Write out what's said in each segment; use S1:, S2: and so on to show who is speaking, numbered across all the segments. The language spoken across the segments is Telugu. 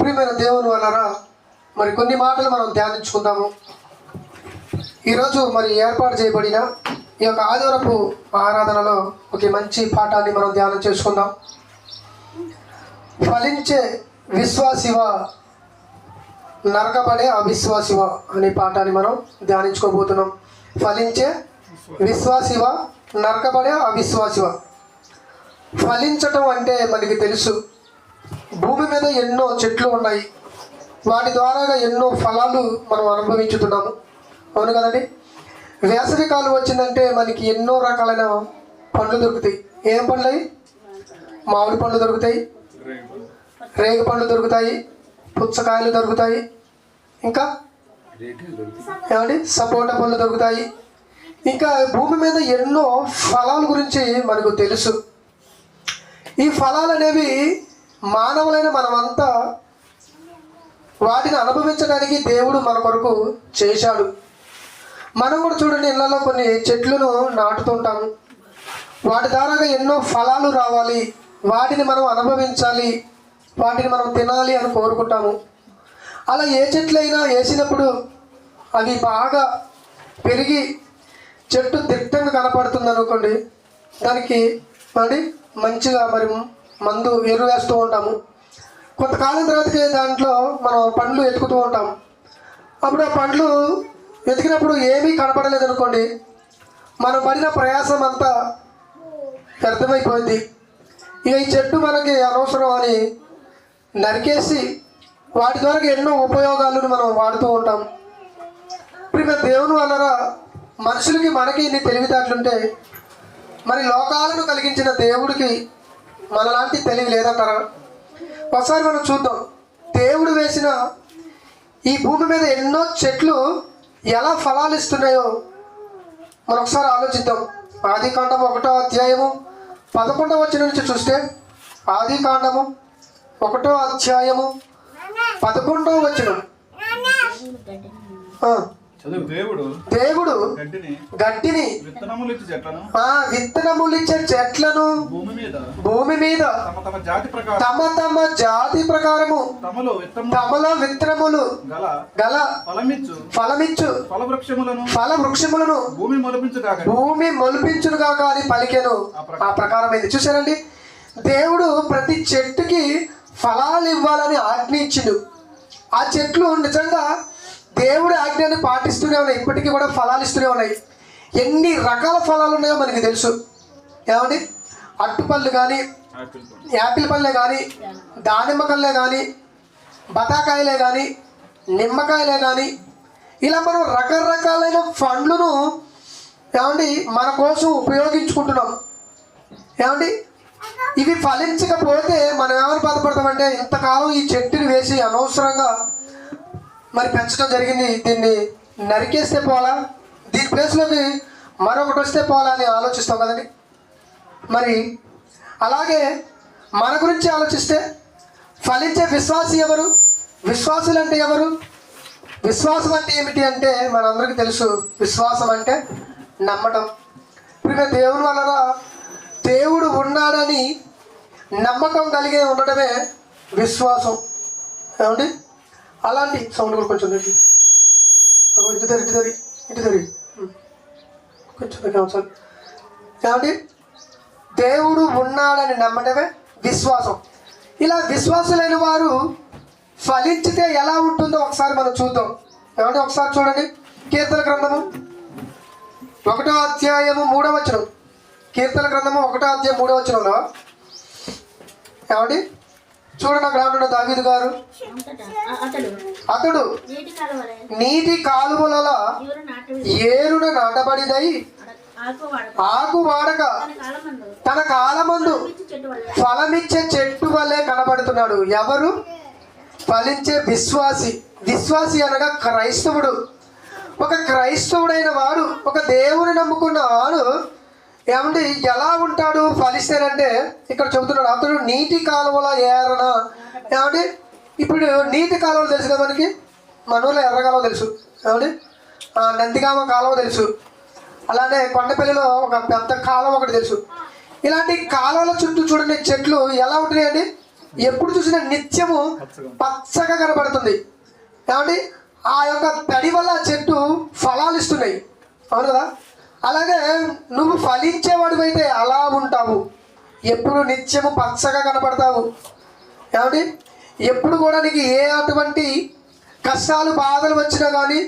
S1: ప్రియమైన దేవుని వలన మరి కొన్ని మాటలు మనం ధ్యానించుకుందాము. ఈరోజు మరి ఏర్పాటు చేయబడిన ఈ యొక్క ఆదివరపు ఆరాధనలో ఒక మంచి పాఠాన్ని మనం ధ్యానం చేసుకుందాం. ఫలించే విశ్వాసివ నరకబడే అవిశ్వాసివ అనే పాఠాన్ని మనం ధ్యానించుకోబోతున్నాం. ఫలించే విశ్వాసివ నరకబడే అవిశ్వాసివ. ఫలించటం అంటే మనకి తెలుసు. భూమి మీద ఎన్నో చెట్లు ఉన్నాయి. వాటి ద్వారా ఎన్నో ఫలాలు మనం అనుభవించుతున్నాము. అవును కదండి? వేసవి కాలం వచ్చిందంటే మనకి ఎన్నో రకాలైన పండ్లు దొరుకుతాయి. ఏం పండ్లు అవి మామిడి పండ్లు దొరుకుతాయి. రేగు పండ్లు దొరుకుతాయి. పుచ్చకాయలు దొరుకుతాయి. ఇంకా? ఏమండి? సపోటా పండ్లు దొరుకుతాయి. ఇంకా భూమి మీద ఎన్నో ఫలాల గురించి మనకు తెలుసు. ఈ ఫలాలు అనేవి మానవులైన మనమంతా వాటిని అనుభవించడానికి దేవుడు మన కొరకు చేశాడు. మనం కూడా చూడండి ఇళ్ళలో కొన్ని చెట్లను నాటుతుంటాము వాటి ద్వారా ఎన్నో ఫలాలు రావాలి. వాటిని మనం అనుభవించాలి. వాటిని మనం తినాలి అని కోరుకుంటాము. అలా ఏ చెట్లైనా వేసినప్పుడు అవి బాగా పెరిగి చెట్టు దిట్టంగా కనపడుతుంది అనుకోండి దానికి మరి మంచిగా మరి మందు ఎరువు వేస్తూ ఉంటాము. కొంతకాలం తర్వాతకి దాంట్లో మనం పండ్లు ఎతుకుతూ ఉంటాం. అప్పుడు ఆ పండ్లు వెతికినప్పుడు ఏమీ కనపడలేదు అనుకోండి మనం పడిన ప్రయాసం అంతా వ్యర్థమైపోయింది. ఇక ఈ చెట్టు మనకి అనవసరం అని నరికేసి వాటి ద్వారా ఎన్నో ఉపయోగాలను మనం వాడుతూ ఉంటాం. ఇప్పుడు దేవుని వలన మనుషులకి మనకి ఇన్ని తెలివితేటలుంటే మరి లోకాలను కలిగించిన దేవుడికి మనలాంటి తెలివి లేదంటారా ఒకసారి మనం చూద్దాం. దేవుడు వేసిన ఈ భూమి మీద ఎన్నో చెట్లు ఎలా ఫలాలు ఇస్తున్నాయో మనం ఒకసారి ఆలోచిద్దాం. ఆది కాండం ఒకటో అధ్యాయము పదకొండవ వచ్చిన నుంచి చూస్తే ఆది కాండము ఒకటో అధ్యాయము పదకొండవ వచ్చిన
S2: దేవుడు విత్తనములు ఇచ్చి చెట్లను
S1: ఆ విత్తనములిచ్చే చెట్లను
S2: భూమి మీద
S1: భూమి మీద
S2: తమ తమ జాతి ప్రకారం
S1: తమ తమ జాతి ప్రకారము
S2: తమలో
S1: విత్తనములు
S2: గల
S1: గల
S2: ఫలమిచ్చు.
S1: ఫలమిచ్చు.
S2: ఫలవృక్షములను
S1: ఫల వృక్షములను
S2: భూమి మొలిపించుగాక
S1: భూమి మొలిపించునుగా కానీ పలికెను. ఆ ప్రకారమైంది చూసారండి దేవుడు ప్రతి చెట్టుకి ఫలాలు ఇవ్వాలని ఆజ్ఞించిండు. ఆ చెట్లు నిజంగా దేవుడి ఆజ్ఞాన్ని పాటిస్తూనే ఉన్నాయి. ఇప్పటికీ కూడా ఫలాలు ఇస్తూనే ఉన్నాయి. ఎన్ని రకాల ఫలాలు ఉన్నాయో మనకి తెలుసు. ఏమండి? అట్టుపళ్ళు కానీ యాపిల్ పళ్ళే కానీ దానిమ్మ కళ్ళే కానీ బతాకాయలే కానీ నిమ్మకాయలే కానీ ఇలా మనం రకరకాలైన పండ్లను ఏమండి? మన కోసం ఉపయోగించుకుంటున్నాం. ఏమండి? ఇవి ఫలించకపోతే మనం ఏమని బాధపడతామంటే ఇంతకాలం ఈ చెట్టుని వేసి అనవసరంగా మరి పెంచడం జరిగింది. దీన్ని నరికేస్తే పోలా దీని ప్లేస్లోకి మరొకటి వస్తే పోలా అని ఆలోచిస్తాం కదండి. మరి అలాగే మన గురించి ఆలోచిస్తే ఫలించే విశ్వాసి ఎవరు? విశ్వాసులు అంటే ఎవరు? విశ్వాసం అంటే ఏమిటి అంటే మనందరికీ తెలుసు విశ్వాసం అంటే నమ్మటం. ఇప్పుడు దేవుని వలన దేవుడు ఉన్నాడని నమ్మకం కలిగి ఉండటమే విశ్వాసం. ఏమండి? అలాంటి సౌండ్ కూడా కొంచెం ఇటు తరి ఇటు తరి ఇటు తరి. కొంచెం ఏమండి? దేవుడు ఉన్నాడని నమ్మటమే విశ్వాసం. ఇలా విశ్వాసులైన వారు ఫలించితే ఎలా ఉంటుందో ఒకసారి మనం చూద్దాం. ఏమంటే ఒకసారి చూడండి. కీర్తన గ్రంథము ఒకటో అధ్యాయము మూడవ వచనం. కీర్తన గ్రంథము ఒకటో అధ్యాయం మూడవ వచనంలో ఏమండి? చూడండి అక్కడ అంటున్న దావీదు గారు.
S3: అతడు నీటి కలవలే.
S1: ఏరున నాటబడినై
S3: ఆకు వాడక. తన కాలమందు.
S1: ఫలమిచ్చే చెట్టు వల్లే కనబడుతున్నాడు. ఎవరు? ఫలించే విశ్వాసి. విశ్వాసి అనగా క్రైస్తవుడు. ఒక క్రైస్తవుడైన వాడు ఒక దేవుని నమ్ముకున్న వాడు ఏమంటే ఎలా ఉంటాడు ఫలిస్తానంటే ఇక్కడ చెబుతున్నాడు అతడు నీటి కాలువల ఏరణ. ఏమంటే ఇప్పుడు నీటి కాలువలు తెలుసు కదా మనకి? మన ఊళ్ళో ఎర్ర కాలువ తెలుసు. ఏమండి నందిగామ కాలువ తెలుసు. అలానే కొండపల్లిలో ఒక పెద్ద కాలం ఒకటి తెలుసు. ఇలాంటి కాలువల చుట్టూ చూడండి చెట్లు ఎలా ఉంటున్నాయండి? ఎప్పుడు చూసినా నిత్యము పచ్చగా కనబడుతుంది. ఏమండి ఆ యొక్క తడి వల్ల చెట్టు ఫలాలు ఇస్తున్నాయి. అవును కదా? అలాగే నువ్వు ఫలించేవాడు అయితే అలా ఉంటావు. ఎప్పుడు నిత్యము పచ్చగా కనపడతావు. ఏమండి? ఎప్పుడు కూడా నీకు ఏ అటువంటి కష్టాలు బాధలు వచ్చినా కానీ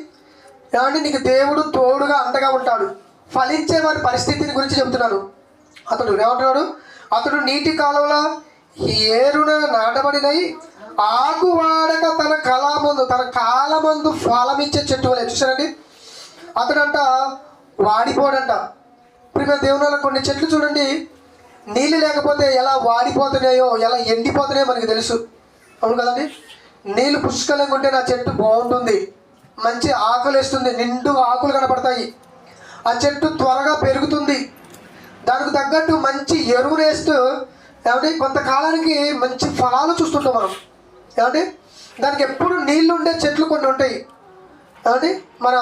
S1: ఏమండి? నీకు దేవుడు తోడుగా అండగా ఉంటాడు. ఫలించే వారి పరిస్థితిని గురించి చెప్తున్నాను. అతడు ఏమంటున్నాడు? అతడు నీటి కాలంలో ఏరున నాటబడినై ఆకు వాడక తన కళామందు తన కాలమందు ఫలమిచ్చే చెట్టు వలె. చూసారండి అతడంట వాడిపోడంట ప్రియ దేవునాలు కొన్ని చెట్లు చూడండి. నీళ్ళు లేకపోతే ఎలా వాడిపోతున్నాయో ఎలా ఎండిపోతున్నాయో మనకి తెలుసు. అవును కదండి? నీళ్ళు పుష్కలంగా ఉంటే నా చెట్టు బాగుంటుంది. మంచి ఆకులు వేస్తుంది నిండు ఆకులు కనపడతాయి. ఆ చెట్టు త్వరగా పెరుగుతుంది. దానికి తగ్గట్టు మంచి ఎరువులు వేస్తూ ఏమంటే కొంతకాలానికి మంచి ఫలాలు చూస్తుంటాం మనం. ఏమంటే దానికి ఎప్పుడు నీళ్ళు ఉండే చెట్లు కొన్ని ఉంటాయి. ఏమంటే మన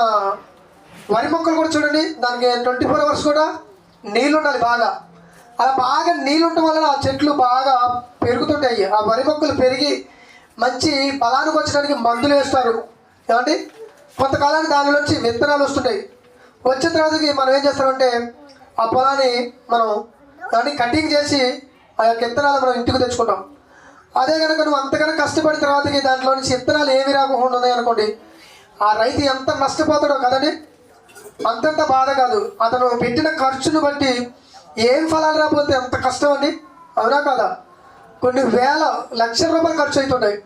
S1: వరి మొక్కలు కూడా చూడండి. దానికి ట్వంటీ ఫోర్ అవర్స్ కూడా నీళ్ళు ఉండాలి బాగా. అలా బాగా నీళ్ళు ఉండటం వలన ఆ చెట్లు బాగా పెరుగుతుంటాయి. ఆ వరి మొక్కలు పెరిగి మంచి ఫలానికి వచ్చడానికి మందులు వేస్తారు. ఏమండి? కొంతకాలానికి దాని నుంచి విత్తనాలు వస్తుంటాయి. వచ్చిన తర్వాతకి మనం ఏం చేస్తామంటే ఆ పొలాన్ని మనం దాన్ని కటింగ్ చేసి ఆ యొక్క విత్తనాలు మనం ఇంటికి తెచ్చుకుంటాం. అదే కనుక నువ్వు అంతకన్నా కష్టపడిన తర్వాతకి దాంట్లో నుంచి విత్తనాలు ఏమి రాకుండా ఉన్నాయి అనుకోండి ఆ రైతు ఎంత నష్టపోతాడో కదండి? అంతంత బాధ కాదు. అతను పెట్టిన ఖర్చును బట్టి ఏం ఫలాలు రాకపోతే ఎంత కష్టం అండి. అవునా కదా? కొన్ని వేల లక్షల రూపాయలు ఖర్చు అవుతున్నాయి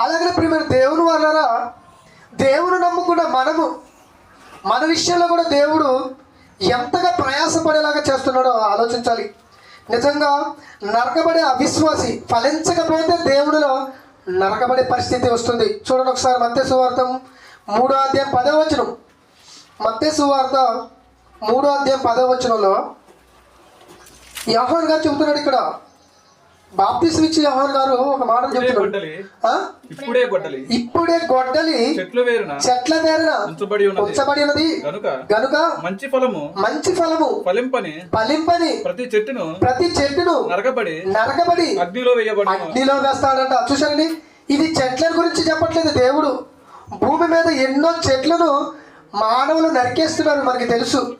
S1: అలాగే ప్రియమైన దేవుని వల్ల దేవుని నమ్ముకున్న మనము మన విషయంలో కూడా దేవుడు ఎంతగా ప్రయాసపడేలాగా చేస్తున్నాడో ఆలోచించాలి. నిజంగా నరకబడే అవిశ్వాసి ఫలించకపోతే దేవుడిలో నరకబడే పరిస్థితి వస్తుంది. చూడండి ఒకసారి మత్స్య సువార్థం మూడో అధ్యాయం పదో వచనం. మత్స్య సువార్త మూడో అధ్యాయం పదో వచనంలో యోహాన్ గారు చెబుతున్నాడు ఇక్కడ. బాప్తిసం ఇచ్చి యోహాన్ గారు ఒక మాట ఆ?
S2: ఇప్పుడే గొడ్డలి
S1: ఇప్పుడే గొడ్డలి
S2: చెట్లు వేరున
S1: చెట్ల పేరున
S2: ఉంచబడి ఉన్నది. గనుక మంచి ఫలము
S1: మంచి ఫలము
S2: ఫలింపని
S1: ఫలింపని
S2: ప్రతి చెట్టును
S1: ప్రతి చెట్టును
S2: నరకబడి
S1: నరకబడి
S2: అగ్నిలో వేయబడి
S1: అగ్నిలో వేస్తాడంట. చూసారండి ఇది చెట్ల గురించి చెప్పట్లేదు దేవుడు. భూమి మీద ఎన్నో చెట్లను మానవులు నరికేస్తున్నారు మనకి తెలుసు.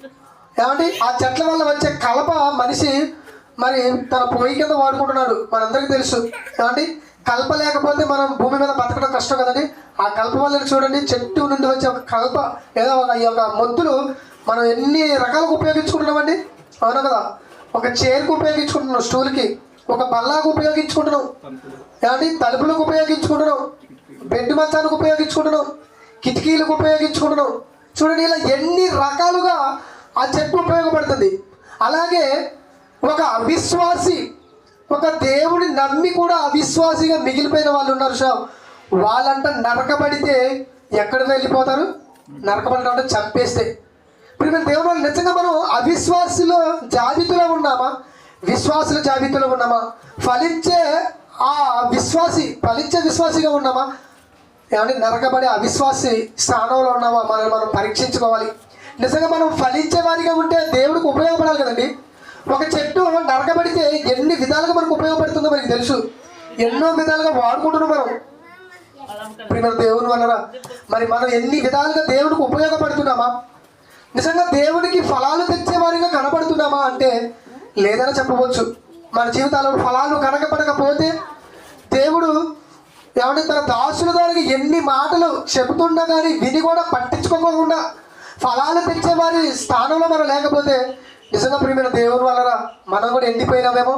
S1: ఏమండి? ఆ చెట్ల వల్ల వచ్చే కలప మనిషి మరి తన పొయ్యి కింద వాడుకుంటున్నాడు. మనందరికీ తెలుసు. ఏమండి? కలప లేకపోతే మనం భూమి మీద బతకడం కష్టం కదండి. ఆ కలప వల్ల చూడండి చెట్టు నుండి వచ్చే ఒక కలప ఏదో ఒక ఈ యొక్క మొద్దులు మనం ఎన్ని రకాలుగా ఉపయోగించుకుంటున్నామండి? అవునా కదా? ఒక చైర్కి ఉపయోగించుకుంటున్నాం స్టూల్కి. ఒక బల్లాకు ఉపయోగించుకుంటున్నాం. ఏమండి? తలుపులకు ఉపయోగించుకుంటున్నాం. బెడ్ మంచానికి ఉపయోగించుకుంటున్నాం. కిటికీలకు ఉపయోగించుకుంటున్నాం. చూడండి ఇలా ఎన్ని రకాలుగా ఆ చెట్టు ఉపయోగపడుతుంది. అలాగే ఒక అవిశ్వాసి ఒక దేవుని నమ్మి కూడా అవిశ్వాసిగా మిగిలిపోయిన వాళ్ళు ఉన్నారు షా వాళ్ళంట నరకబడితే ఎక్కడ వెళ్ళిపోతారు? నరకబడటం అంటే చంపేస్తే. ఇప్పుడు మేము దేవుడు నిజంగా మనం అవిశ్వాసుల జాబితాలో ఉన్నామా? విశ్వాసుల జాబితాలో ఉన్నామా? ఫలించే ఆ విశ్వాసి ఫలించే విశ్వాసిగా ఉన్నామా? ఏమంటే నరకబడే అవిశ్వాసి స్థానంలో ఉన్నామా? మనం మనం పరీక్షించుకోవాలి. నిజంగా మనం ఫలించే వారిగా ఉంటే దేవుడికి ఉపయోగపడాలి కదండి. ఒక చెట్టు నరకబడితే ఎన్ని విధాలుగా మనకు ఉపయోగపడుతుందో మనకి తెలుసు. ఎన్నో విధాలుగా వాడుకుంటున్నాం మనం. ప్రియమైన దేవుని వలన మరి మనం ఎన్ని విధాలుగా దేవుడికి ఉపయోగపడుతున్నామా? నిజంగా దేవుడికి ఫలాలు తెచ్చేవారిగా కనపడుతున్నామా అంటే లేదని చెప్పవచ్చు. మన జీవితాల్లో ఫలాలు కనకపడకపోతే దేవుడు ఏమంటే తన దాసుల ద్వారా ఎన్ని మాటలు చెబుతున్నా కానీ విని కూడా పట్టించుకోకుండా ఫలాలు తెచ్చేవారి స్థానంలో మనం లేకపోతే నిజంగా ప్రియమైన దేవుని వలన మనం కూడా ఎండిపోయినామేమో?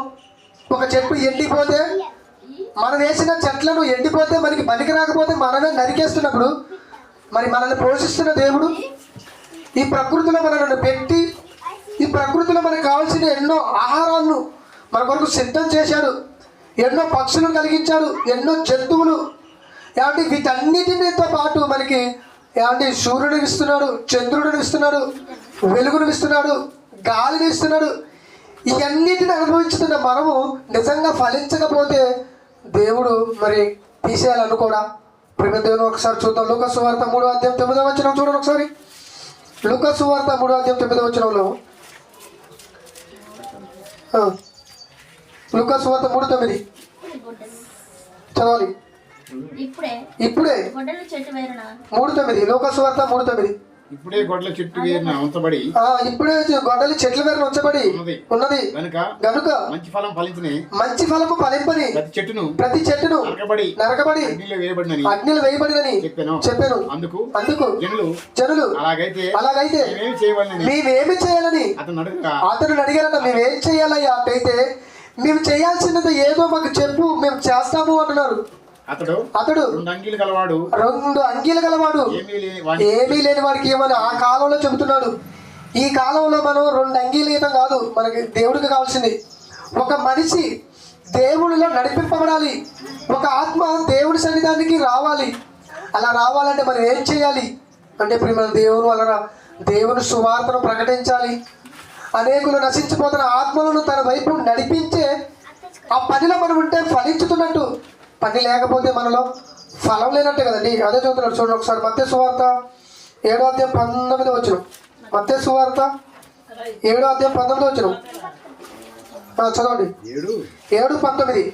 S1: ఒక చెట్టు ఎండిపోతే మనం వేసిన చెట్లను ఎండిపోతే మనకి పనికి రాకపోతే మనమే నరికేస్తున్నప్పుడు మరి మనల్ని పోషిస్తున్న దేవుడు ఈ ప్రకృతిలో మనల్ని పెట్టి ఈ ప్రకృతిలో మనకు కావాల్సిన ఎన్నో ఆహారాలను మన కొరకు సిద్ధం చేశాడు. ఎన్నో పక్షులు కలిగించాడు ఎన్నో జంతువులు. ఏమంటే వీటన్నిటితో పాటు మనకి ఏమంటే సూర్యుడిని ఇస్తున్నాడు చంద్రుడిని ఇస్తున్నాడు వెలుగును ఇస్తున్నాడు గాలిని ఇస్తున్నాడు ఇవన్నిటిని అనుభవించుతున్న మనము నిజంగా ఫలించకపోతే దేవుడు మరి తీసేయాలనుకోడా ప్రేమ దేవుని ఒకసారి చూద్దాం. లోక సువార్త మూడో అధ్యాయం తొమ్మిదో వచ్చిన చూడండి ఒకసారి. లోక సువార్త మూడో అధ్యాయం తొమ్మిదో వచ్చినంలో లూకస్ వార్త మూడు తొమ్మిది. చదవాలి.
S3: ఇప్పుడే
S1: మూడు తొమ్మిది. లోకసువార్త మూడు తొమ్మిది.
S4: ఇప్పుడే గొడ్ల చుట్టూ వేరిన ఉంచబడి.
S1: ఆ, ఇప్పుడే గొడ్డలి చెట్ల మీద ఉంచబడి.
S4: ఉన్నది.
S1: ఉన్నది.
S4: కనుక
S1: గనుక
S4: మంచి ఫలం ఫలించిన.
S1: మంచి ఫలము ఫలింపని
S4: ప్రతి చెట్టును
S1: ప్రతి చెట్టును
S4: నరకబడి
S1: నరకబడి
S4: అగ్నిలో వేయబడినని
S1: అగ్నిలు వేయబడినని
S4: చెప్పాను.
S1: చెప్పాను.
S4: అందుకు
S1: అందుకు
S4: జనులు
S1: జనులు
S4: అలాగైతే
S1: అలాగైతే
S4: మేమేమి చేయబడినని
S1: మేమేమి చేయాలని
S4: అతను
S1: అతను అడిగారన్న మేమేం చేయాలయ్యా? అయితే మేము చేయాల్సినది ఏదో మాకు చెప్పు మేము చేస్తాము అంటున్నారు.
S4: అతడు
S1: అతడు
S4: రెండు అంగీలు కలవాడు
S1: రెండు అంగీలు గలవాడు.
S4: ఏమీ లేని వాడి
S1: ఏమీ లేని వాడికి ఏమని ఆ కాలంలో చెబుతున్నాడు. ఈ కాలంలో మనం రెండు అంగీలు ఇవ్వడం కాదు మనకి దేవుడికి కావాల్సింది. ఒక మనిషి దేవుడిలో నడిపింపబడాలి. ఒక ఆత్మ దేవుడి సన్నిధానికి రావాలి. అలా రావాలంటే మనం ఏం చేయాలి? అంటే ఇప్పుడు మన దేవుని వలన దేవుని సువార్తను ప్రకటించాలి. అనేకులు నశించిపోతున్న ఆత్మలను తన వైపు నడిపించే ఆ పనిలో మనం ఉంటే ఫలించుతున్నట్టు. పని లేకపోతే మనలో ఫలం లేనట్టే కదండి. అదే చదువుతున్నాడు చూడండి ఒకసారి. మత్తే సువార్త ఏడో అధ్యాయం పంతొమ్మిది వచ్చిన మత్తే సువార్త ఏడో అధ్యాయం పంతొమ్మిది వచ్చిన చదవండి.
S4: ఏడు.
S1: ఏడు పంతొమ్మిది.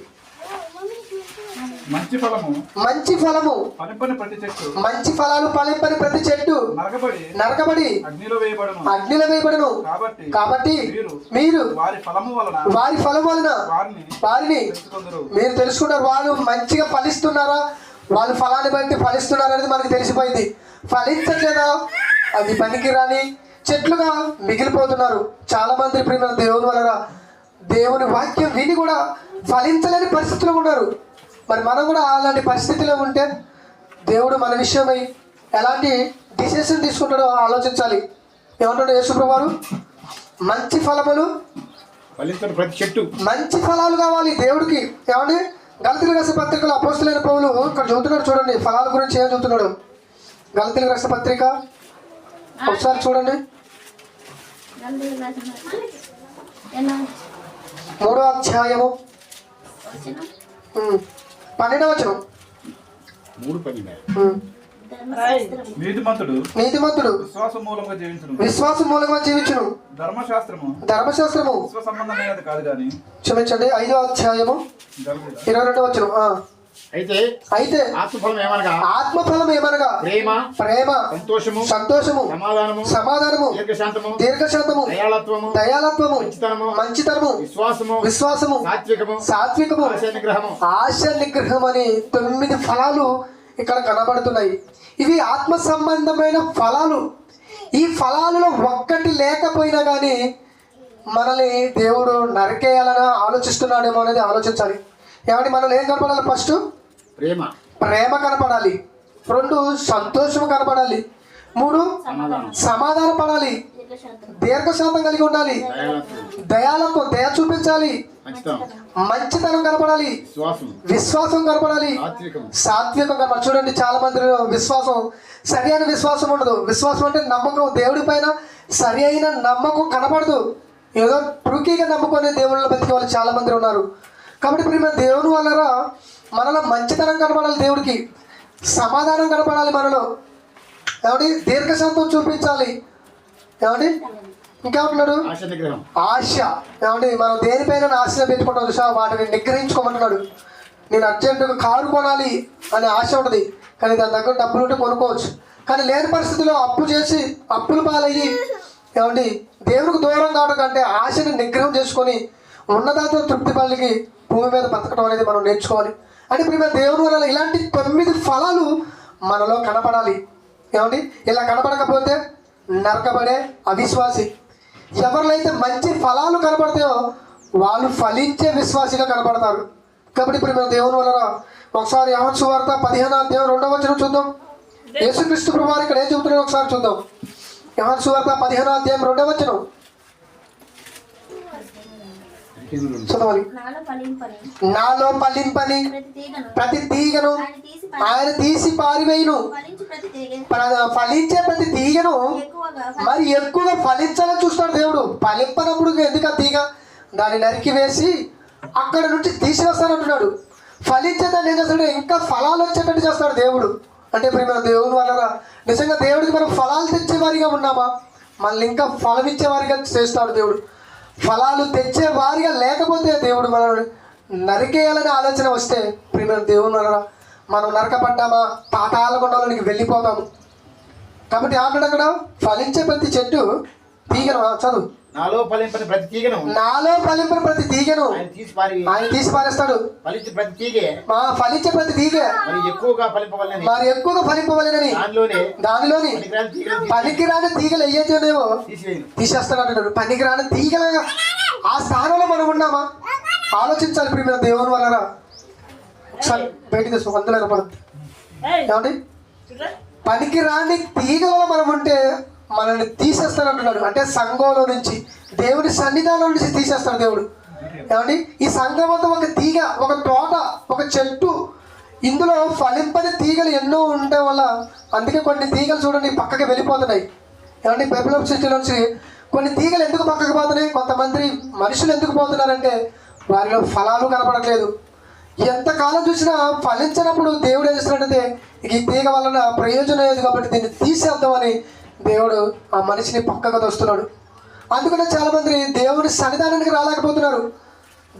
S2: మంచి ఫలము
S1: మంచి ఫలము.
S2: పనిపని ప్రతి చెట్టు.
S1: మంచి ఫలాలు ఫలింపని ప్రతి చెట్టు.
S2: నరకబడి
S1: నరకబడి
S2: అగ్నిలో వేయబడను.
S1: అగ్నిలో వేయబడును.
S2: కాబట్టి
S1: కాబట్టి
S2: మీరు వారి ఫలము వలన
S1: వారి ఫలం వలన
S2: వారిని
S1: మీరు తెలుసుకుంటారు. వాళ్ళు మంచిగా ఫలిస్తున్నారా? వాళ్ళు ఫలాన్ని బట్టి ఫలిస్తున్నారా అనేది మనకు తెలిసిపోయింది. ఫలించట్లేదా? అది పనికి రాని చెట్లుగా మిగిలిపోతున్నారు. చాలా మంది ప్రేమ దేవుని వలన దేవుని వాక్యం విని కూడా ఫలించలేని పరిస్థితిలో ఉన్నారు. మరి మనం కూడా అలాంటి పరిస్థితిలో ఉంటే దేవుడు మన విషయమై ఎలాంటి డిసిషన్ తీసుకుంటాడో ఆలోచించాలి. ఏమంటాడు యేసుప్రభు వారు మంచి ఫలములు
S4: ప్రతి చెట్టు.
S1: మంచి ఫలాలు కావాలి దేవుడికి. ఏమండి? గలతీలు రాసిన పత్రికలో అపోస్తులైన పౌలు ఇక్కడ చదువుతున్నాడు చూడండి. ఫలాల గురించి ఏం చదువుతున్నాడు? గలతీలు రాసిన పత్రిక? ఒకసారి చూడండి. మూడో అధ్యాయము. పన్నెండవ వచనం.
S4: మూడు
S2: నీతిమంతుడు
S1: నీతిమంతుడు
S2: విశ్వాస మూలంగా జీవించును.
S1: విశ్వాసం మూలంగా జీవించును.
S2: ధర్మశాస్త్రము
S1: ధర్మశాస్త్రము.
S2: విశ్వ సంబంధమైనది కాదు కానీ
S1: క్షమించండి ఐదో అధ్యాయము. ఇరవై రెండవ వచనం ఆ,
S4: అయితే
S1: అయితే
S4: ఆత్మఫలం ఏమనగా?
S1: ఆత్మఫలం ఏమనగా?
S4: ప్రేమ
S1: ప్రేమ
S4: సంతోషము
S1: సంతోషము
S4: సమాధానము
S1: సమాధానము
S4: దీర్ఘశాంతము
S1: దీర్ఘశాంతము
S4: దయాళత్వము
S1: దయాలత్వము
S4: మంచితనము
S1: మంచితనము
S4: విశ్వాసము
S1: విశ్వాసము
S4: సాత్వికము
S1: సాత్వికము
S4: ఆశ నిగ్రహము.
S1: ఆశ నిగ్రహం అని తొమ్మిది ఫలాలు ఇక్కడ కనబడుతున్నాయి. ఇవి ఆత్మ సంబంధమైన ఫలాలు. ఈ ఫలాలలో ఒక్కటి లేకపోయినా కానీ మనల్ని దేవుడు నరికేయాలని ఆలోచిస్తున్నాడేమో అనేది ఆలోచించాలి. ఏమంటే మనల్ని ఏం కనపడాలి ఫస్ట్?
S4: ప్రేమ.
S1: ప్రేమ కనపడాలి. రెండు సంతోషం కనపడాలి. మూడు
S4: సమాధానం.
S1: పడాలి.
S3: దీర్ఘశాంతం
S1: కలిగి ఉండాలి. దయాలత్వం దయ చూపించాలి.
S4: మంచితనం.
S1: కనపడాలి.
S4: విశ్వాసం.
S1: కనపడాలి. సాత్వికం. కనపడాలి. చూడండి చాలా మంది విశ్వాసం సరి అయిన విశ్వాసం ఉండదు. విశ్వాసం అంటే నమ్మకం. దేవుడి పైన సరి అయిన నమ్మకం కనపడదు. ఏదో ట్రూకీగా నమ్ముకొని దేవుళ్ళ బతికే వాళ్ళు చాలా మంది ఉన్నారు. కాబట్టి ఇప్పుడు మన దేవుని వల్ల మనలో మంచితనం కనపడాలి దేవుడికి. సమాధానం కనపడాలి మనలో. ఏమండి? దీర్ఘశాంతం చూపించాలి. ఏమండి?
S4: ఆశ నిగ్రహం
S1: ఆశ. ఏమంటే మనం దేనిపైన ఆశ పెట్టుకుంటాం చూసా వాటిని నిగ్రహించుకోమంటున్నాడు. నేను అర్జెంటుగా కారు కొనాలి అనే ఆశ ఉంటుంది. కానీ దాని దగ్గర డబ్బులు ఉంటే కొనుక్కోవచ్చు. కానీ లేని పరిస్థితిలో అప్పు చేసి అప్పులు పాలయ్యి ఏమండి? దేవునికి దూరం కావడం కంటే ఆశని నిగ్రహం చేసుకొని ఉన్నదాంతో తృప్తి పల్లికి భూమి మీద బతకడం అనేది మనం నేర్చుకోవాలి. అంటే ఇప్పుడు దేవుని వల్ల ఇలాంటి తొమ్మిది ఫలాలు మనలో కనపడాలి. ఏమండి? ఇలా కనపడకపోతే నరకబడే అవిశ్వాసి. ఎవరిలో మంచి ఫలాలు కనపడతాయో వాళ్ళు ఫలించే విశ్వాసిగా కనపడతారు. కాబట్టి ఇప్పుడు మేము దేవుని వలన ఒకసారి యహన్ సువార్త పదిహేను అధ్యాయం రెండవ వచ్చిన చూద్దాం. యేసుక్రీస్తు ప్రభువారు ఇక్కడ ఏం చెబుతున్నారో ఒకసారి చూద్దాం. యహన్ సువార్త పదిహేను అధ్యాయం రెండవ వచ్చిన చదవాలి
S3: నాలో ఫలింపని ప్రతి తీగను. ఆయన తీసి
S1: పారివేయును. ఫలించి ప్రతి తీగను. మరి ఎక్కువగా ఫలించాలని చూస్తాడు దేవుడు. ఫలింపనప్పుడు ఎందుకు ఆ తీగ? దాన్ని నరికి వేసి అక్కడ నుంచి తీసివేస్తానంటున్నాడు. ఫలించేదాన్ని ఏం చేస్తాడు? ఇంకా ఫలాలు వచ్చేటట్టు చేస్తాడు దేవుడు. అంటే ఇప్పుడు మన దేవుని వల్ల నిజంగా దేవుడికి మనం ఫలాలు తెచ్చేవారిగా ఉన్నామా? మనల్ని ఇంకా ఫలం ఇచ్చేవారిగా చేస్తాడు దేవుడు. ఫలాలు తెచ్చే వారిగా లేకపోతే దేవుడు మనల్ని నరికేయాలనే ఆలోచన వస్తే ప్రియమైన దేవుని వలన మనం నరకపడ్డామా? పాతాల గుండంలోనికి వెళ్ళిపోతాము. కాబట్టి ఆవిడ అక్కడ ఫలించే ప్రతి చెట్టు తీగను చదువు.
S4: నాలో ఫలింపని ప్రతి తీగను.
S1: నాలో ఫలించిన ప్రతి తీగను.
S4: ఆయన తీసి పారి
S1: ఆయన తీసి పారేస్తాడు.
S4: ఫలించి ప్రతి తీగే.
S1: మా ఫలించే ప్రతి తీగ.
S4: మరి ఎక్కువగా ఫలింపవలని
S1: మరి ఎక్కువగా ఫలింపవలెనని.
S4: దానిలోనే
S1: దానిలోని
S4: పనికిరాని
S1: పనికిరాని తీగలు
S4: తీసివేయను
S1: తీసేస్తాడు అంటున్నాడు పనికిరాని తీగలగా ఆ స్థానంలో మనం ఉన్నామా? ఆలోచించాలి ప్రియమైన దేవుని వలన. ఒకసారి బయటికి తీసుకో వందల రూపాయలు ఏమండి? పనికి రాని తీగలలో మనం ఉంటే మనల్ని తీసేస్తాడు అంటున్నాడు. అంటే సంఘంలో నుంచి దేవుని సన్నిధానం నుంచి తీసేస్తాడు దేవుడు. ఏమండి? ఈ సంఘం అంతా ఒక తీగ ఒక తోట ఒక చెట్టు. ఇందులో ఫలింపని తీగలు ఎన్నో ఉండటం వల్ల అందుకే కొన్ని తీగలు చూడండి పక్కకి వెళ్ళిపోతున్నాయి. ఏమండి? బైబిల్ సిటీ నుంచి కొన్ని తీగలు ఎందుకు పక్కకి పోతున్నాయి? కొంతమంది మనుషులు ఎందుకు పోతున్నారంటే వారిలో ఫలాలు కనపడట్లేదు. ఎంతకాలం చూసినా ఫలించినప్పుడు దేవుడు ఏం చేస్తున్నాడంటే ఈ తీగ వలన ప్రయోజనం లేదు కాబట్టి దీన్ని తీసేద్దామని దేవుడు ఆ మనిషిని పక్కకు తోస్తున్నాడు. అందుకనే చాలా మంది దేవుని సన్నిధానానికి రాలేకపోతున్నారు.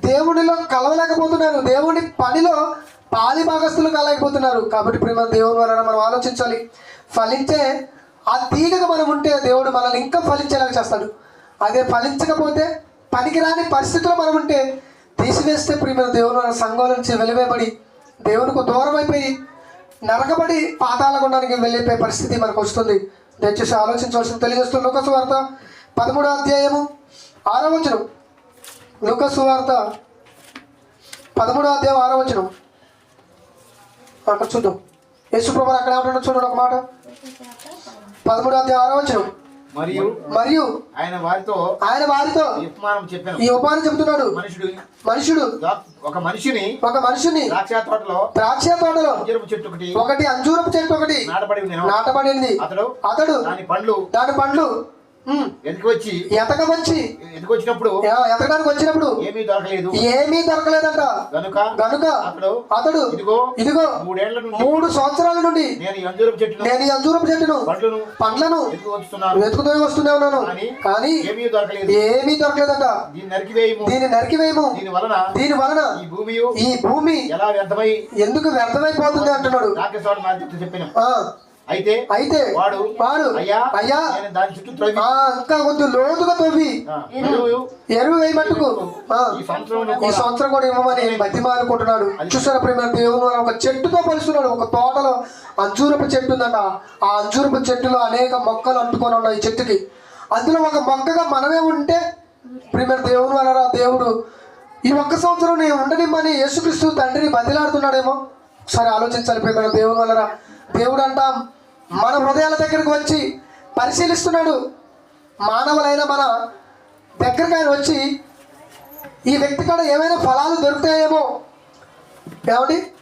S1: దేవునిలో కలవలేకపోతున్నారు. దేవుని పనిలో పాలి భాగస్తులు కాలేకపోతున్నారు కాబట్టి ప్రేమ దేవుని వలన మనం ఆలోచించాలి. ఫలించే ఆ తీగగా మనం ఉంటే దేవుడు మనల్ని ఇంకా ఫలించేలాగా చేస్తాడు. అదే ఫలించకపోతే పనికిరాని పరిస్థితుల్లో మనం ఉంటే తీసివేస్తే ప్రియమైన దేవుని వలన సంఘం నుంచి వెలివేయబడి దేవునికి దూరం అయిపోయి నరకబడి పాతాల గుండానికి వెళ్ళిపోయే పరిస్థితి మనకు వస్తుంది. దయచేసి ఆలోచించవలసిన తెలియజేస్తుంది లోకసు వార్త పదమూడో అధ్యాయము ఆరో వచనం. వార్త పదమూడో అధ్యాయం ఆరో వచనం. అక్కడ చూద్దాం. యేసుప్రభు అక్కడ ఏమంటున్నాడు చూడండి ఒక మాట. పదమూడో అధ్యాయం ఆరో వచనం.
S4: మరియు
S1: మరియు
S4: ఆయన వారితో
S1: ఆయన వారితో
S4: ఈ ఉపమానం చెప్పాను.
S1: ఈ ఉపాధి చెబుతున్నాడు.
S4: మనుషుడు
S1: మనుషుడు
S4: ఒక మనిషిని
S1: ఒక మనిషిని
S4: ద్రాక్ష తోటలో
S1: ద్రాక్ష తోటలో
S4: అంజూరపు చెట్టు ఒకటి
S1: ఒకటి అంజూరపు చెట్టు ఒకటి
S4: నాటబడి.
S1: నాటబడింది
S4: అతడు
S1: అతడు
S4: దాని పండ్లు
S1: దాని పండ్లు
S4: ఎదికి వచ్చి
S1: ఎతక వచ్చి
S4: ఎదికి వచ్చినప్పుడు
S1: ఎతకడానికి వచ్చినప్పుడు.
S4: ఏమీ దొరకలేదు.
S1: ఏమీ దొరకలేదంట.
S4: గనుక
S1: గనుక
S4: అతడు
S1: అతడు
S4: ఇదిగో
S1: ఇదిగో
S4: మూడేళ్ళ నుండి
S1: మూడు సంవత్సరాల నుండి
S4: నేను అంజూరపు చెట్టును
S1: నేను అంజూరపు చెట్టును
S4: పండ్లను
S1: వెతుకుతూ వస్తూనే ఉన్నాను.
S4: కానీ ఏమీ దొరకలేదు.
S1: ఏమీ దొరకలేదంట.
S4: దీన్ని నరికివేయము.
S1: దీన్ని నరికివేయము.
S4: దీని వలన
S1: దీని వలన
S4: ఈ భూమి
S1: ఈ భూమి
S4: ఎలా వ్యర్థమై
S1: ఎందుకు వ్యర్థమైపోతుంది అంటున్నాడు.
S4: చెప్పాను అయితే
S1: అయితే
S4: వాడు
S1: వాడు
S4: అయ్యా
S1: అయ్యా
S4: నేను దాని చుట్టూ త్రవ్వి
S1: ఆ, ఇంకా కొంచెం లోతుగా తవ్వి.
S4: ఆ, ఎరువు.
S1: వేయమట్టుకు ఆ,
S4: ఈ సంవత్సరం
S1: కూడా ఇవ్వమని బతిమాలుకుంటున్నాడు చూసారా ప్రేమ దేవుని ఒక చెట్టుతో పోలుస్తున్నాడు ఒక తోటలో అంజూరపు చెట్టు ఉందంట. ఆ అంజూరపు చెట్టులో అనేక మొక్కలు అంటుకొని ఉన్నాయి ఈ చెట్టుకి. అందులో ఒక మొక్కగా మనమే ఉంటే ప్రేమ దేవుని వలన దేవుడు ఈ ఒక్క సంవత్సరం నేను ఉండనిమ్మని యేసుక్రీస్తు తండ్రిని బతిలాడుతున్నాడేమో. ఒకసారి ఆలోచించాలి ప్రేమ దేవుని వలన దేవుడు అంట మన హృదయాల దగ్గరకు వచ్చి పరిశీలిస్తున్నాడు. మానవులైన మన దగ్గరకు ఆయన వచ్చి ఈ వ్యక్తి కూడా ఏమైనా ఫలాలు దొరుకుతాయేమో. ఏమండి?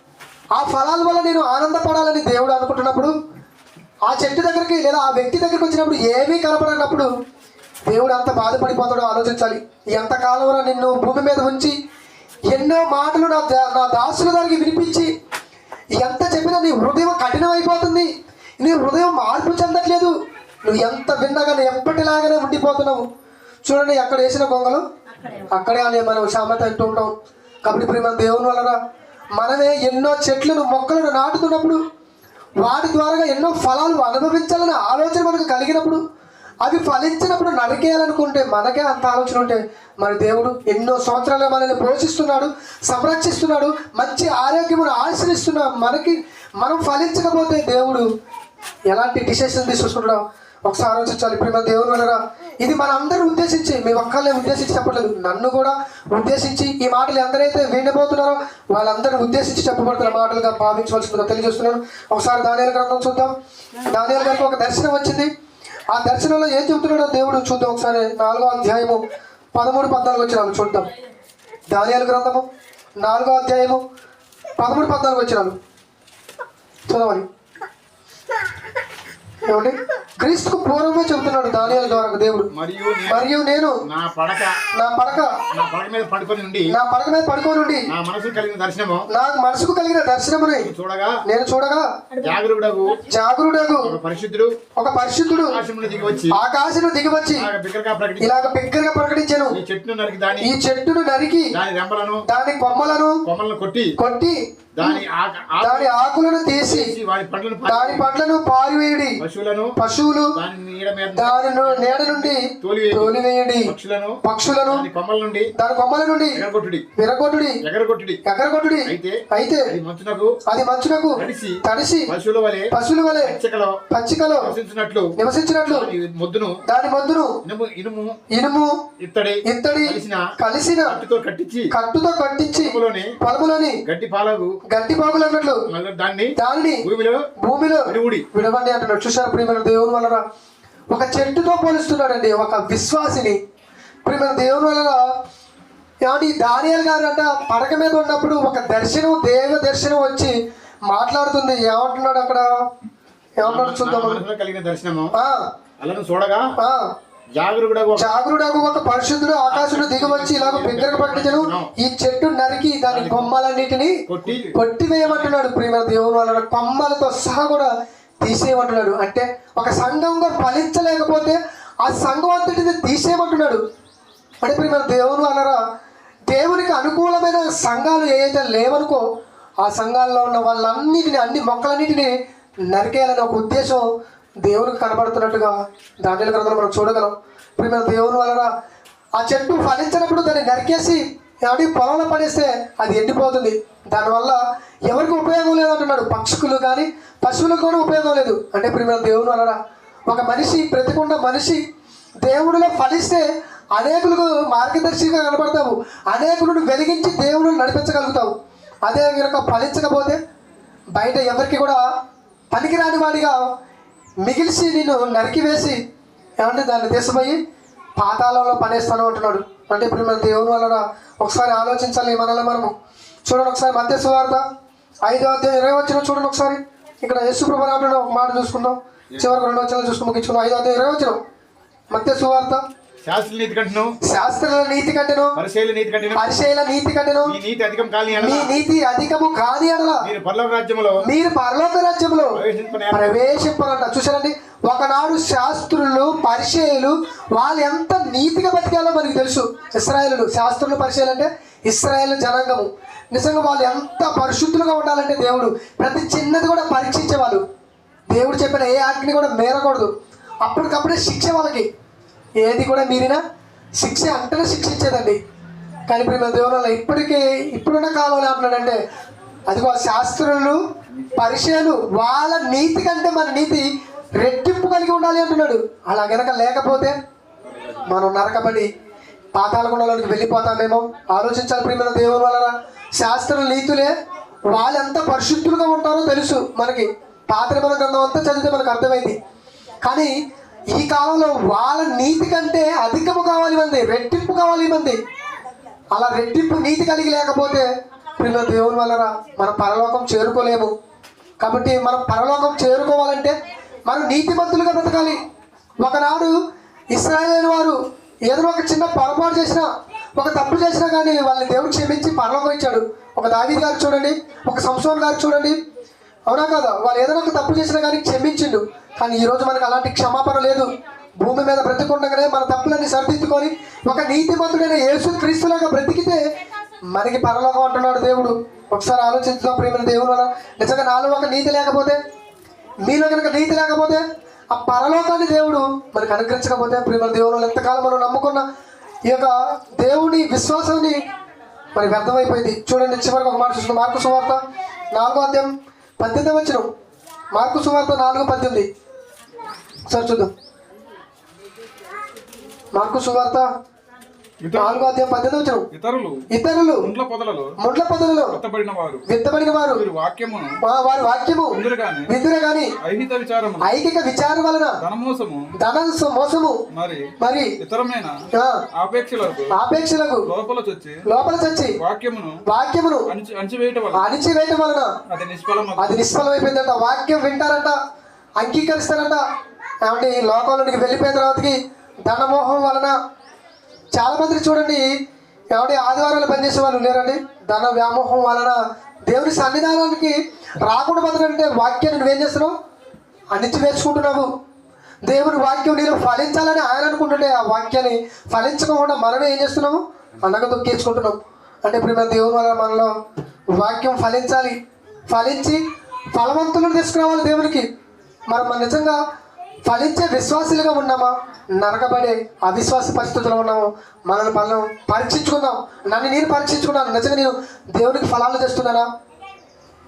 S1: ఆ ఫలాల వల్ల నేను ఆనందపడాలని దేవుడు అనుకుంటున్నప్పుడు ఆ చెట్టు దగ్గరికి లేదా ఆ వ్యక్తి దగ్గరికి వచ్చినప్పుడు ఏమీ కనపడినప్పుడు దేవుడు అంత బాధపడిపోతాడో ఆలోచించాలి. ఎంతకాలంలో నిన్ను భూమి మీద ఉంచి ఎన్నో మాటలు నా దా- నా దాసుల దానికి వినిపించి ఎంత చెప్పినా నీ హృదయం కఠినమైపోతుంది. నీ హృదయం మార్పు చెందట్లేదు. నువ్వు ఎంత విన్నా కానీ ఎప్పటిలాగానే ఉండిపోతున్నావు. చూడండి ఎక్కడ వేసిన గొంగలు.
S3: అక్కడే
S1: అని మనం సామెత అంటూ ఉంటాం. కాబట్టి ప్రేమ దేవుని వలన మనమే ఎన్నో చెట్లను మొక్కలను నాటుతున్నప్పుడు వాటి ద్వారా ఎన్నో ఫలాలు అనుభవించాలనే ఆలోచన మనకు కలిగినప్పుడు అవి ఫలించినప్పుడు నరికేయాలనుకుంటే మనకే అంత ఆలోచన ఉంటే మరి దేవుడు ఎన్నో సంవత్సరాలుగా మనల్ని పోషిస్తున్నాడు సంరక్షిస్తున్నాడు మంచి ఆరోగ్యమును ఆశ్రయిస్తున్నా మనకి మనం ఫలించకపోతే దేవుడు ఎలాంటి డిసిషన్ తీసుకుంటున్నాం ఒకసారి ఆలోచించాలి. ప్రేమ దేవుని వలన ఇది మన అందరూ ఉద్దేశించి. మీ ఒక్కళ్ళే ఉద్దేశించి చెప్పట్లేదు. నన్ను కూడా ఉద్దేశించి ఈ మాటలు ఎందరైతే వినబోతున్నారో వాళ్ళందరూ ఉద్దేశించి చెప్పబడుతున్న మాటలుగా భావించవలసిందిగా తెలియజేస్తున్నాను. ఒకసారి దానియాల గ్రంథం చూద్దాం. దానియాల గారికి ఒక దర్శనం వచ్చింది. ఆ దర్శనంలో ఏం చెబుతున్నాడో దేవుడు చూద్దాం ఒకసారి. నాలుగో అధ్యాయము పదమూడు పద్నాలుగు వచ్చినాము చూద్దాం. దానియాల గ్రంథము నాలుగో అధ్యాయము పదమూడు పద్నాలుగు వచ్చినాము చదవాలి ఏమండి? క్రీస్తుకు పూర్వమే చెబుతున్నాడు దానియాల ద్వారా దేవుడు.
S4: మరియు నేను
S1: మరియు నేను
S4: నా పడక
S1: నా పడక
S4: నా పడక మీద పడుకొని నుండి
S1: నా పడక మీద పడుకోనుండి
S4: నా మనసు కలిగిన దర్శనము
S1: నాకు మనసుకు కలిగిన దర్శనముని
S4: చూడగా
S1: నేను చూడగా
S4: జాగరుడగు
S1: జాగరుడగు
S4: ఒక పరిశుద్ధుడు
S1: ఒక పరిశుద్ధుడు
S4: ఆకాశమును దిగి వచ్చి ఇలాగ బిగ్గరగా ప్రకటించి
S1: ఇలాగ బిగ్గరగా ప్రకటించాను.
S4: ఈ చెట్టును నరికి దాని
S1: ఈ చెట్టును నరికి
S4: దాని రెమ్మలను
S1: దాని కొమ్మలను
S4: కొమ్మలను కొట్టి
S1: కొట్టి
S4: దాని ఆక- ఆకు
S1: దాని ఆకులను తీసి దాని పండ్లను పారివేయడి.
S4: పశువులను
S1: పశువులు
S4: దాని నీడ
S1: నీడ నుండి
S4: తోలివేయడి. పక్షులను
S1: పక్షులను
S4: దాని కొమ్మల నుండి
S1: దాని కొమ్మల నుండి
S4: ఎగరగొట్టుడి. ఎగరగొట్టుడి.
S1: ఎగరగొట్టుడి.
S4: అయితే
S1: అయితే
S4: అది మంచునకు
S1: అది మంచునకు
S4: తడిసి
S1: తడిసి
S4: పశువుల వలె
S1: పశువుల వలె
S4: పచ్చికలో
S1: పచ్చికలో
S4: నివసించినట్లు
S1: నివసించినట్లు
S4: దాని మొద్దును
S1: దాని మందును
S4: ఇనుము ఇనుము
S1: ఇనుము
S4: ఇత్తడి
S1: ఇత్తడి
S4: కలిసిన
S1: కలిసిన
S4: కట్టుతో కట్టించి
S1: కట్టుతో కట్టించి పొలములోని
S4: గడ్డి పాలకు
S1: గడ్డి బాగులు అన్నట్లు.
S4: దాన్ని
S1: దానిని
S4: భూమిలో
S1: భూమిలో
S4: విడివుడి
S1: అంటున్నాడు చూశారు ప్రియమైన దేవుని వలన? ఒక చెట్టుతో పోలుస్తున్నాడండి ఒక విశ్వాసిని. ప్రియమైన దేవుని వలన ఏమంటే దానియల్ గారు అంట పడక మీద ఉన్నప్పుడు ఒక దర్శనం దేవ దర్శనం వచ్చి మాట్లాడుతుంది. ఏమంటున్నాడు అక్కడ? ఏమన్నాడు
S4: నా
S1: చూద్దాం.
S4: కలిగిన దర్శనము. చూడగా
S1: ఆ,
S4: జాగరుడు
S1: జాగరుడకు ఒక పరిశుద్ధుడు ఆకాశుడు దిగివచ్చి ఇలాగ బిగ్గరగా పట్టించను. ఈ చెట్టు నరికి దాని కొమ్మలన్నిటిని
S4: కొట్టి
S1: కొట్టివేయమంటున్నాడు ప్రియమైన దేవుని వలన కొమ్మలతో సహా కూడా తీసేయమంటున్నాడు. అంటే ఒక సంఘంగా ఫలించలేకపోతే ఆ సంఘం అంతటిని తీసేయమంటున్నాడు. అంటే ప్రియమైన దేవుని వలన దేవునికి అనుకూలమైన సంఘాలు ఏవైతే లేవనుకో ఆ సంఘాల్లో ఉన్న వాళ్ళన్నిటిని అన్ని మొక్కలన్నిటిని నరికేయాలనే ఒక ఉద్దేశం దేవునికి కనబడుతున్నట్టుగా దానిల గ్రంథంలో మనం చూడగలం. ప్రియమైన దేవుని వలన ఆ చెట్టు ఫలించినప్పుడు దాన్ని నరికేసి ఏమంటే పొలంలో పడేస్తే అది ఎండిపోతుంది. దానివల్ల ఎవరికి ఉపయోగం లేదు అంటున్నాడు. పక్షులు కానీ పశువులకు కూడా ఉపయోగం లేదు. అంటే ప్రియమైన దేవుని వలన ఒక మనిషి ప్రతికుండ మనిషి దేవుడిలో ఫలిస్తే అనేకులకు మార్గదర్శిగా కనబడతావు. అనేకులను వెలిగించి దేవుడిని నడిపించగలుగుతావు. అదే కనుక ఫలించకపోతే బయట ఎవరికి కూడా పనికిరాని వాడిగా మిగిల్చి నిన్ను నరికివేసి ఏమంటే దాన్ని తీసిపోయి పాతాళంలో పడేస్తాను అంటున్నాడు. అంటే ఇప్పుడు మన దేవుని వలన ఒకసారి ఆలోచించాలి మనల్ని మనము. చూడండి ఒకసారి మధ్య సువార్త ఐదో అధ్యాయం ఇరవై వచ్చిన చూడండి ఒకసారి. ఇక్కడ యేసు ప్రభు ఒక మాట చూసుకుందాం. చివరికి రెండు వచ్చిన చూసుకుని ముగించుకుందాం. ఐదో అధ్యాయం ఇరవై వచ్చిన మధ్య సువార్త
S4: శాస్త్ర నీతి కంటను.
S1: శాస్త్రాల నీతి కంటేను.
S4: పరిశైలి నీతి కంటను.
S1: పరిశైల నీతి కంటేను.
S4: ఈ నీతి అధికం కాని
S1: మీ నీతి అధికము కాని అనలా
S4: మీరు పర్లోక రాజ్యములో
S1: మీరు పరలోక రాజ్యంలో
S4: ప్రవేశింపనే
S1: ప్రవేశింపరంట చూసారండి ఒకనాడు శాస్త్రులు పరిచయులు వాళ్ళు ఎంత నీతిగా బతికాలో మనకి తెలుసు. ఇస్రాయేలు శాస్త్రులు పరిచయాలు అంటే ఇస్రాయేల్ జనాంగము. నిజంగా వాళ్ళు ఎంత పరిశుద్ధులుగా ఉండాలంటే దేవుడు ప్రతి చిన్నది కూడా పరీక్షించేవాళ్ళు. దేవుడు చెప్పిన ఏ ఆజ్ఞని కూడా మేరకూడదు. అప్పటికప్పుడే శిక్ష వాళ్ళకి. ఏది కూడా మీరినా శిక్ష అంటేనే శిక్షించేదండి కానీ ఇప్పుడు మన దేవుని వల్ల ఇప్పటికీ ఇప్పుడున్న కాలంలో ఏమంటున్నాడంటే అదిగో శాస్త్రులు పరిచయాలు వాళ్ళ నీతి కంటే మన నీతి రెట్టింపు కలిగి ఉండాలి అంటున్నాడు. అలా గనక లేకపోతే మనం నరకబడి పాతాల గుణాలకు వెళ్ళిపోతామేమో? ఆలోచించాలి ప్రియమైన దేవుని వలన శాస్త్ర నీతులే వాళ్ళు ఎంత పరిశుద్ధులుగా ఉంటారో తెలుసు మనకి. పాత్ర మన గ్రంథం అంతా చదివితే మనకు అర్థమైంది. కానీ ఈ కాలంలో వాళ్ళ నీతి కంటే అధికము కావాలి మంది రెట్టింపు కావాలి మంది. అలా రెట్టింపు నీతి కలిగి లేకపోతే పిల్లల దేవుని వలన మన పరలోకం చేరుకోలేము. కాబట్టి మనం పరలోకం చేరుకోవాలంటే మనం నీతిమంతులుగా బ్రతకాలి. ఒకనాడు ఇస్రాయేల్ వారు ఏదో ఒక చిన్న పొరపాటు చేసినా ఒక తప్పు చేసినా కానీ వాళ్ళని దేవుడు క్షమించి పరలోకం ఇచ్చాడు. ఒక దావీద్ గారు చూడండి ఒక సంసోన్ గారు చూడండి. అవునా కదా? వాళ్ళు ఏదైనా ఒక తప్పు చేసినా కానీ క్షమించిండు. కానీ ఈ రోజు మనకు అలాంటి క్షమాపణ లేదు. భూమి మీద బ్రతికుండగానే మన తప్పులన్నీ సరిదిద్దుకొని ఒక నీతిమంతుడైన యేసు క్రీస్తులాగా బ్రతికితే మనకి పరలోకం అంటున్నాడు దేవుడు. ఒకసారి ఆలోచించుదాం ప్రేమ దేవుడు వల్ల నిజంగా నాలో ఒక నీతి లేకపోతే మీలో కనుక నీతి లేకపోతే ఆ పరలోకాన్ని దేవుడు మనకు అనుగ్రహించకపోతే ప్రేమ దేవుడు ఎంతకాలం మనం నమ్ముకున్న ఈ యొక్క దేవుని విశ్వాసాన్ని మరి వ్యర్థమైపోయింది. చూడండి చివరికి ఒక మాట చూస్తున్నాం మార్కు సువార్త నాలుగో అధ్యాయం పద్దెనిమిది వచ్చిన మార్కు సువార్త నాలుగు పద్దెనిమిది. ఒకసారి చూద్దాం. మార్కు సువార్త
S2: ఇతరు
S1: నాలుగో అధ్యాయం పద్దెనిమిది వచ్చిన
S2: ఇతరులు.
S1: ఇతరులు.
S2: ముండ్ల పొదలలో.
S1: ముండ్ల
S2: కొత్తబడిన వారు.
S1: విత్తబడిన వారు.
S2: వీరి వాక్యమును
S1: వా- వారి వాక్యము.
S2: ముందుగానే
S1: విందురే గాని
S2: ఐహిత విచారము
S1: ఐకిక విచారం వలన
S2: ధనమోసము.
S1: ధన మోసము.
S2: మరి
S1: మరి
S2: ఇతరమైన ఆపేక్షలకు
S1: ఆపేక్షలకు
S2: లోపల చొచ్చి
S1: లోపల చచ్చి
S2: వాక్యమును
S1: వాక్యమును
S2: అణచి అణచివేయటం
S1: అణిచివేయటం వలన
S2: అది నిష్ఫలం
S1: అది నిష్ఫలమైపోయిందంట. వాక్యం వింటారంట అంగీకరిస్తారంట. ఏమంటే ఈ లోకంలోనికి వెళ్ళిపోయిన తర్వాతకి ధనమోహం వలన చాలా మంది చూడండి ఏమంటే ఆదివారాలు పనిచేసే వాళ్ళు లేరండి. ధన వ్యామోహం వలన దేవుని సన్నిధానానికి రాకుండా బతకంటే వాక్యాన్ని నువ్వేం చేస్తున్నావు? అణిచి వేసుకుంటున్నావు. దేవుని వాక్యం నేను ఫలించాలని ఆయన అనుకుంటుంటే ఆ వాక్యాన్ని ఫలించకుండా మనమే ఏం చేస్తున్నాము అనగా దొక్కేసుకుంటున్నాం అంటే ఇప్పుడు మన దేవుని వల్ల మనలో వాక్యం ఫలించాలి. ఫలించి ఫలవంతులను తీసుకురావాలి దేవునికి. మరి మనం నిజంగా ఫలించే విశ్వాసులుగా ఉన్నామా? నరకబడే అవిశ్వాస పరిస్థితుల్లో ఉన్నాము? మనల్ని మనం పరీక్షించుకుందాం. నన్ను నేను పరీక్షించుకున్నాను. నిజంగా నేను దేవునికి ఫలాలు తెస్తున్నానా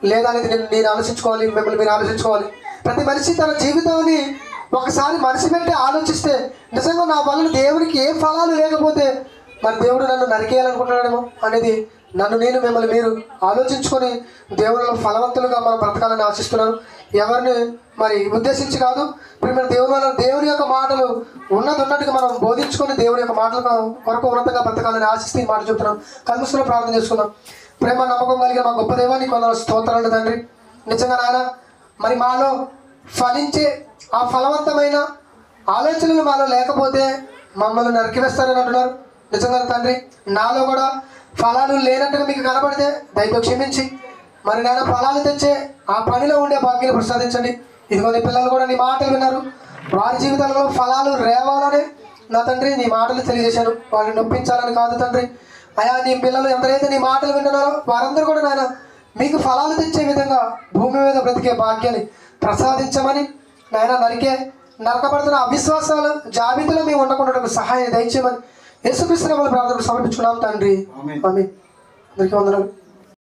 S1: లేదా అనేది నేను నేను ఆలోచించుకోవాలి. మిమ్మల్ని మీరు ఆలోచించుకోవాలి. ప్రతి మనిషి తన జీవితాన్ని ఒకసారి మనిషి పెట్టి ఆలోచిస్తే నిజంగా నా వల్ల దేవునికి ఏ ఫలాలు లేకపోతే మరి దేవుడు నన్ను నరికేయాలనుకుంటున్నాడేమో అనేది నన్ను నేను మిమ్మల్ని మీరు ఆలోచించుకొని దేవుళ్ళ ఫలవంతులుగా మనం బ్రతకాలని ఆశిస్తున్నాను. ఎవరిని మరి ఉద్దేశించి కాదు ఇప్పుడు మన దేవుని వల్ల దేవుని యొక్క మాటలు ఉన్నది ఉన్నట్టుగా మనం బోధించుకొని దేవుని యొక్క మాటల కొరకు ఉన్నతంగా బ్రతకాలని ఆశిస్తే ఈ మాట చెప్తున్నాం కలుసుకుని ప్రార్థన చేసుకుందాం. ప్రేమ నమ్మకం కలిగిన మా గొప్ప దేవానికి కొందరు స్తోత్రాలు తండ్రి. నిజంగా నాయన మరి మాలో ఫలించే ఆ ఫలవంతమైన ఆలోచనలు మాలో లేకపోతే మమ్మల్ని నరికివేస్తారని అంటున్నారు. నిజంగా తండ్రి నాలో కూడా ఫలాలు లేనట్టుగా మీకు కనబడితే దయతో క్షమించి. మరి నాయన ఫలాలు తెచ్చే ఆ పనిలో ఉండే భాగ్యాన్ని ప్రసాదించండి. ఇదిగో నీ పిల్లలు కూడా నీ మాటలు విన్నారు. వారి జీవితాలలో ఫలాలు రేవాలని నా తండ్రి నీ మాటలు తెలియజేశాను వాళ్ళని నొప్పించాలని కాదు తండ్రి. అయా నీ పిల్లలు ఎంతైతే నీ మాటలు వింటున్నారో వారందరూ కూడా నాయన మీకు ఫలాలు తెచ్చే విధంగా భూమి మీద బ్రతికే భాగ్యాన్ని ప్రసాదించమని నాయన నరికే నరకబడుతున్న అవిశ్వాసాలు జాబితాలో మేము ఉండకుండా సహాయం దయచేయమని యేసుక్రీస్తు ప్రార్థన సమర్పించుకున్నాం తండ్రి. ఆమె అందరికీ వందనాలు.